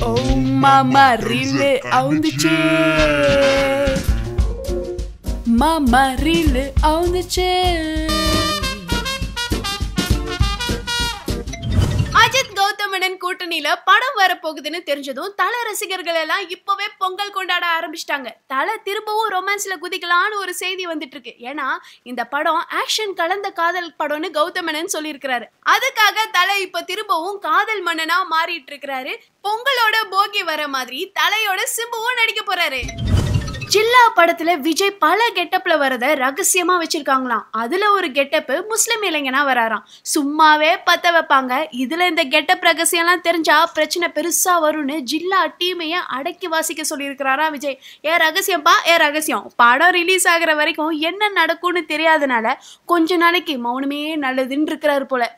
ஓ மாமா ரீலு அவுந்துச்சு மாமா ரீலு அவுந்துச்சு அஜித் கௌதமனன் படம் வரப்போகுதுன்னு தெரிஞ்சதும் தல ரசிகர்கள் எல்லாம் இப்பவே பொங்கல் கொண்டாட ஆரம்பிச்சிட்டாங்க. தல திரும்பவும் ரொமான்ஸ்ல குதிக்கலான்னு ஒரு செய்தி வந்துட்டு இருக்கு ஏன்னா இந்த படம் ஆக்ஷன் கலந்த காதல் படம்னு கௌதமனன் சொல்லியிருக்கிறாரு. அதுக்காக தலை இப்ப திரும்பவும் காதல் மன்னனா மாறிட்டு இருக்கிறாரு பொங்கலோட போகி வர மாதிரி தலையோட சிம்புவும் நடிக்க போறாரு. ஜில்லா படத்துல விஜய் பல கெட்டப்ல வரத ரகசியமா வச்சிருக்காங்களாம். அதுல ஒரு கெட்டப் முஸ்லிம் இளைஞனா வராராம். சும்மாவே பத்த வைப்பாங்க. இதுல இந்த கெட்டப் ரகசியம்லாம் தெரிஞ்சா பிரச்சனை பெருசா வரும்னு ஜில்லா டீமையே அடக்கி வாசிக்க சொல்லியிருக்கிறாரா விஜய். ஏ ரகசியம்ப்பா ஏ ரகசியம். படம் ரிலீஸ் ஆகுற வரைக்கும் என்ன நடக்கும்னு தெரியாதனால கொஞ்ச நாளைக்கு மௌனமே நல்லதுன்னு இருக்கிறாரு போல.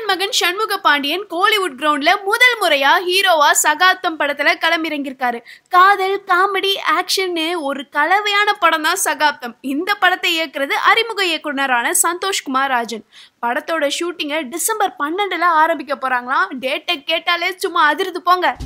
கேப்டன் மகன் சண்முக பாண்டியன் கோலிவுட் கிரவுண்ட்ல முதல் முறையா ஹீரோவா சகாப்தம் படத்துல களமிறங்கியிருக்காரு. காதல் காமெடி ஆக்ஷன்னு ஒரு கலவையான படம் தான் சகாப்தம். இந்த படத்தை இயக்குறது அறிமுக இயக்குனரான சந்தோஷ்குமார் ராஜன். படத்தோட ஷூட்டிங்கை டிசம்பர் பன்னெண்டுல ஆரம்பிக்க போறாங்களாம். டேட்டை கேட்டாலே சும்மா அதிருது போங்க.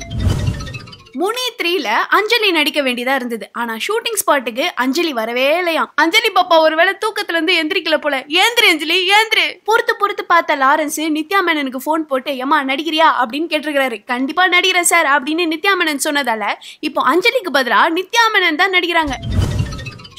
முனி த்ரீல அஞ்சலி நடிக்க வேண்டியதா இருந்தது. ஆனா ஷூட்டிங் ஸ்பாட்டுக்கு அஞ்சலி வரவே இல்லையாம். அஞ்சலி பாப்பா ஒருவேளை தூக்கத்துல இருந்து எந்திரிக்கல போல. ஏந்திரி அஞ்சலி ஏந்திரி. பொறுத்து பொறுத்து பார்த்த லாரன்ஸ் நித்யா மேனனுக்கு ஃபோன் போட்டு ஏமா நடிக்கிறியா? அப்படின்னு கேட்டிருக்காரு கண்டிப்பா நடிக்கிறேன் சார் அப்படின்னு நித்யா மேனன் சொன்னதால இப்போ அஞ்சலிக்கு பதிலா நித்யா மேனன் தான் நடிக்கிறாங்க.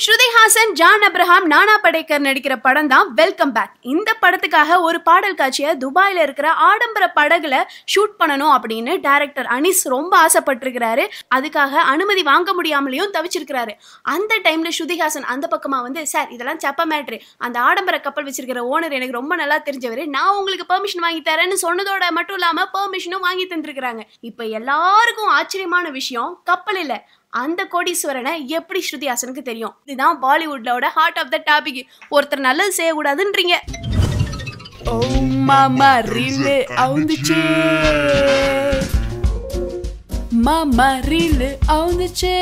ஸ்ருதிஹாசன் ஜான் அப்ரஹாம் நானா படேக்கர் நடிக்கிற படம் தான் வெல்கம் பேக் இந்த படத்துக்காக ஒரு பாடல் காட்சியை துபாயில் இருக்கிற ஆடம்பர படகுல ஷூட் பண்ணணும் அப்படின்னு டைரக்டர் அனிஸ் ரொம்ப ஆசைப்பட்டிருக்கிறாரு. அதுக்காக அனுமதி வாங்க முடியாமலையும் தவிச்சிருக்கிறாரு. அந்த டைம்ல ஸ்ருதிஹாசன் அந்த பக்கமா வந்து சார் இதெல்லாம் செப்ப மேட்ரு அந்த ஆடம்பர கப்பல் வச்சிருக்கிற ஓனர் எனக்கு ரொம்ப நல்லா தெரிஞ்சவர். நான் உங்களுக்கு பெர்மிஷன் வாங்கி தரேன்னு சொன்னதோட மட்டும் இல்லாம பெர்மிஷனும் வாங்கி தந்திருக்கிறாங்க. இப்ப எல்லாருக்கும் ஆச்சரியமான விஷயம் கப்பல் இல்லை. அந்த கோடீஸ்வரனை எப்படி ஸ்ருதிஹாசனுக்கு தெரியும்? இதுதான் பாலிவுட்லோட ஹார்ட் ஆஃப் த டாபிக் ஒருத்தர் நல்லது செய்யக்கூடாதுன்றீங்க. ஓ மாமா ரீலு அவுந்துச்சு. மாமா ரீலு அவுந்துச்சு.